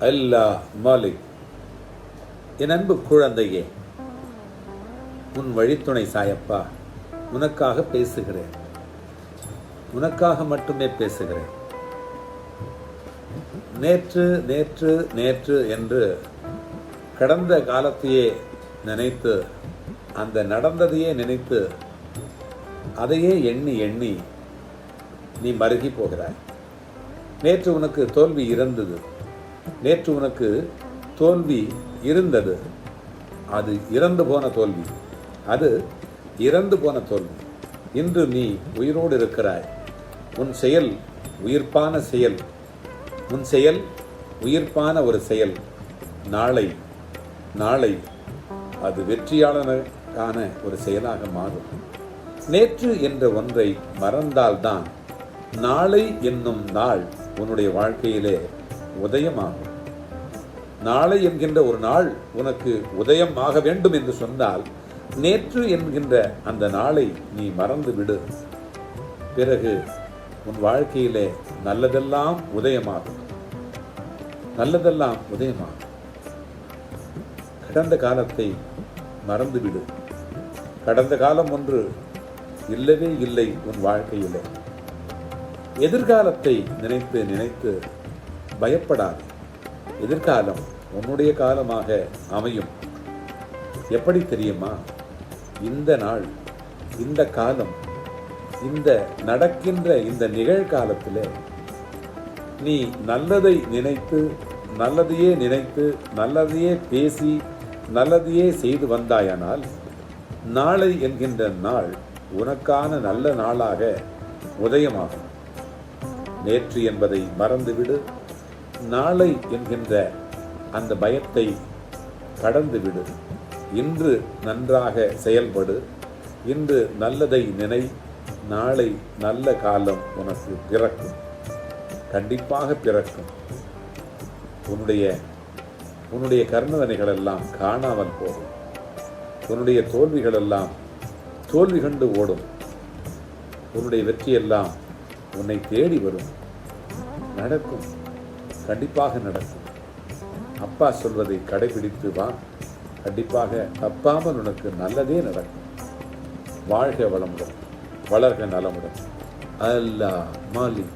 அல்லா மாலிக் என் அன்பு குழந்தையே உன் வழித்துணை சாயப்பா உனக்காக பேசுகிறேன். உனக்காக மட்டுமே பேசுகிறேன். நேற்று நேற்று நேற்று என்று கடந்த காலத்தையே நினைத்து அந்த நடந்ததையே நினைத்து அதையே எண்ணி எண்ணி நீ மருகி போகிறாய். நேற்று உனக்கு தோல்வி இருந்தது. நேற்று உனக்கு தோல்வி இருந்தது. அது இறந்து போன தோல்வி. அது இறந்து போன தோல்வி. இன்று நீ உயிரோடு இருக்கிறாய். உன் செயல் உயிர்ப்பான செயல். உன் செயல் உயிர்ப்பான ஒரு செயல். நாளை நாளை அது வெற்றியாளனுக்கான ஒரு செயலாக மாறும். நேற்று என்ற ஒன்றை மறந்தால்தான் நாளை என்னும் நாள் உன்னுடைய வாழ்க்கையிலே உதயமாகும். நாளை என்கின்ற ஒரு நாள் உனக்கு உதயம் ஆக வேண்டும் என்று சொன்னால் நேற்று என்கின்ற அந்த நாளை நீ மறந்து விடு. பிறகு உன் வாழ்க்கையிலே நல்லதெல்லாம் உதயமாகும். நல்லதெல்லாம் உதயமாகும். கடந்த காலத்தை மறந்துவிடு கடந்த காலம் ஒன்று இல்லவே இல்லை உன் வாழ்க்கையிலே. எதிர்காலத்தை நினைத்து நினைத்து பயப்படாது. எதிர்காலம் உன்னுடைய காலமாக அமையும். எப்படி தெரியுமா? இந்த நாள் இந்த காலம் இந்த நடக்கின்ற இந்த நிகழ்காலத்தில் நீ நல்லதை நினைத்து நல்லதையே நினைத்து நல்லதையே பேசி நல்லதையே செய்து வந்தாயானால் நாளை என்கின்ற நாள் உனக்கான நல்ல நாளாக உதயமாகும். நேற்று என்பதை மறந்துவிடு. நாளை என்கின்ற அந்த பயத்தை கடந்துவிடு. இன்று நன்றாக செயல்படு. இன்று நல்லதை நினை. நாளை நல்ல காலம் உனக்கு பிறக்கும். கண்டிப்பாக பிறக்கும். உன்னுடைய உன்னுடைய கர்ணதனைகள் எல்லாம் காணாமல் போகும். உன்னுடைய தோல்விகள் எல்லாம் தோல்வி கண்டு ஓடும். உன்னுடைய வெற்றியெல்லாம் உன்னை தேடி வரும். நடக்கும். கண்டிப்பாக நடக்கும். அப்பா சொல்வதை கடைபிடித்து வா. கண்டிப்பாக தப்பாமல் உனக்கு நல்லதே நடக்கும். வாழ்க வளமுடன் வளர்க நலமுடன். அல்லா மாலிக்